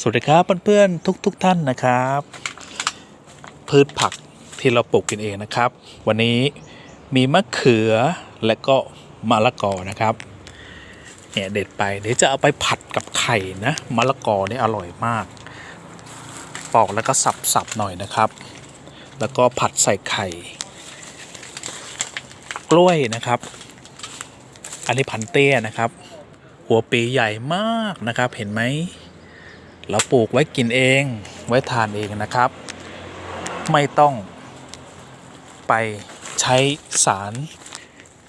สวัสดีครับเพื่อนๆทุกๆทท่านนะครับ พืชผักที่เราปลูกกินเองนะครับ วันนี้มีมะเขือและก็มะละกอนะครับเนี่ยเด็ดไปเดี๋ยวจะเอาไปผัดกับไข่นะมะละกอนี่อร่อยมาก ปอกแล้วก็สับๆหน่อยนะครับ แล้วก็ผัดใส่ไข่ กล้วยนะครับ อันนี้พันเตี้ยนะครับ หัวปีใหญ่มากนะครับเห็นไหม เราปลูกไว้กินเองไว้ทานเองนะครับ ไม่ต้องไปใช้สาร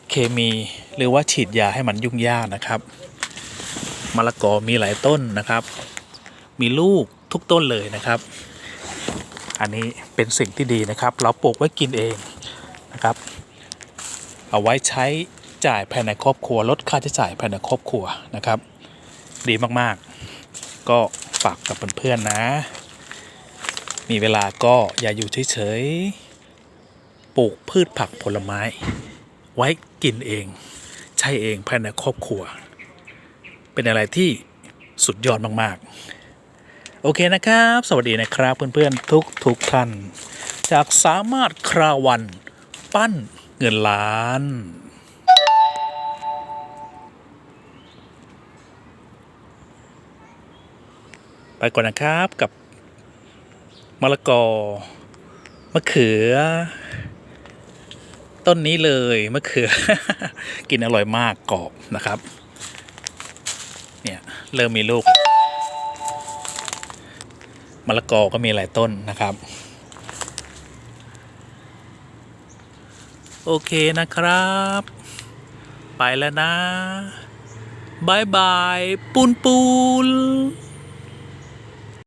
เคมีหรือว่าฉีดยาให้มันยุ่งยากนะครับมะละกอมีหลายต้นนะครับ มีลูกทุกต้นเลยนะครับ อันนี้เป็นสิ่งที่ดีนะครับ เราปลูกไว้กินเองนะครับ เอาไว้ใช้จ่ายภายในครอบครัวลดค่าใช้จ่ายภายในครอบครัวนะครับ ดีมากๆ ก็ ฝากกับเพื่อนๆนะ มีเวลาก็อย่าอยู่เฉยๆ ปลูกพืชผักผลไม้ ไว้กินเอง ใช้เองภายในครอบครัว เป็นอะไรที่สุดยอดมากๆ โอเคนะครับ สวัสดีนะครับเพื่อนๆ ทุกทุกๆท่าน จากสามารถคราวัน ปั้นเงินล้าน ไปก่อนนะครับกับมะละกอมะเขือ ต้นนี้เลยมะเขือ กินอร่อยมากกรอบนะครับ เนี่ย เริ่มมีลูกมะละกอก็มีหลายต้นนะครับ โอเคนะครับ ไปแล้วนะบายบาย ปูนปูน